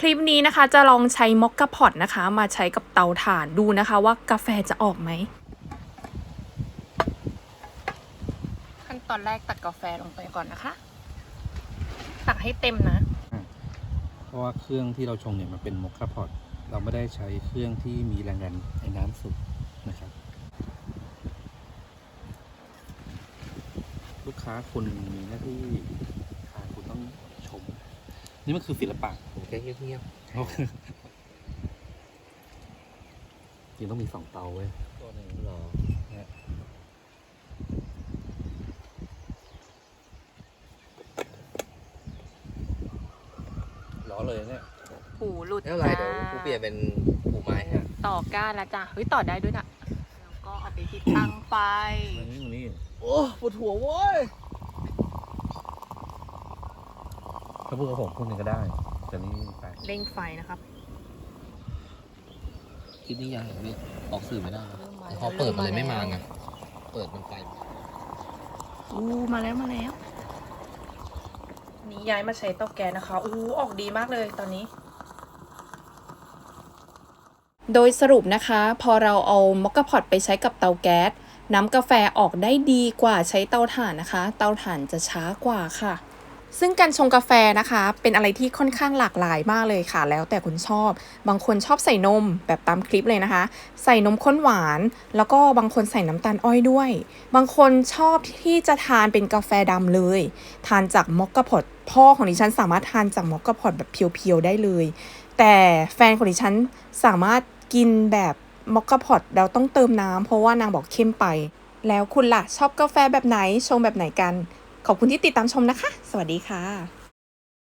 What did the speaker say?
คลิปนี้นะคะจะลองใช้มอคกาพอตนะคะ มาใช้กับเตาถ่านดูนะคะว่ากาแฟจะออกไหม ขั้นตอนแรกตักกาแฟลงไปก่อนนะคะ ตักให้เต็มนะ เพราะว่าเครื่องที่เราชงเนี่ยมันเป็นมอคค่าพอตเราไม่ได้ใช้เครื่องที่มีแรงดันไอ้น้ำสูงนะครับ ลูกค้าคุณมีหน้าที่ทานคุณต้องชม นี่มันคือศิลปะผมแค่เงียบจริงต้องมีสองเตาเว้ยๆตัวหนึ่งหรอล้อเลยเนี่ยหูหลุดไม่เป็นไรเดี๋ยวกูเปลี่ยนเป็นปูไม้ฮะต่อก้านแล้วจ้ะ เฮ้ย ต่อได้ด้วยนะแล้วก็เอาไปติดตั้งไฟ มันนี่ตรงนี้โอ้ปวดหัวเว้ย ถ้าพูดกับผมพูดหนึ่งก็ได้แต่นี่ไปเร่งไฟนะครับคิดนี่ยังพี่ออกสื่อไม่ได้นะเริ่มมาแต่พอเปิดมันเลยไม่มาไง เปิดมันไปอู้มาแล้วมาแล้วนี่ย้ายมาใช้เตาแก๊สนะคะอู้ออกดีมากเลยตอนนี้ โดยสรุปนะคะ พอเราเอามอคกาพอตไปใช้กับเตาแก๊สน้ำกาแฟออกได้ดีกว่าใช้เตาถ่านนะคะ เตาถ่านจะช้ากว่าค่ะ ซึ่งการชงกาแฟนะคะ เป็นอะไรที่ค่อนข้างหลากหลายมากเลยค่ะ แล้วแต่คุณชอบ บางคนชอบใส่นมแบบตามคลิปเลยนะคะ ใส่นมข้นหวาน แล้วก็บางคนใส่น้ำตาลอ้อยด้วย บางคนชอบที่จะทานเป็นกาแฟดำเลย ทานจากมอคกาพอตพ่อของดิฉันสามารถทานจากมอคกาพอตแบบเพียวๆได้เลย แต่แฟนของดิฉันสามารถกินแบบมอคกาพอตแล้วต้องเติมน้ำเพราะว่านางบอกเข้มไป แล้วคุณล่ะชอบกาแฟแบบไหนชงแบบไหนกัน ขอบคุณที่ติดตามชมนะคะ สวัสดีค่ะ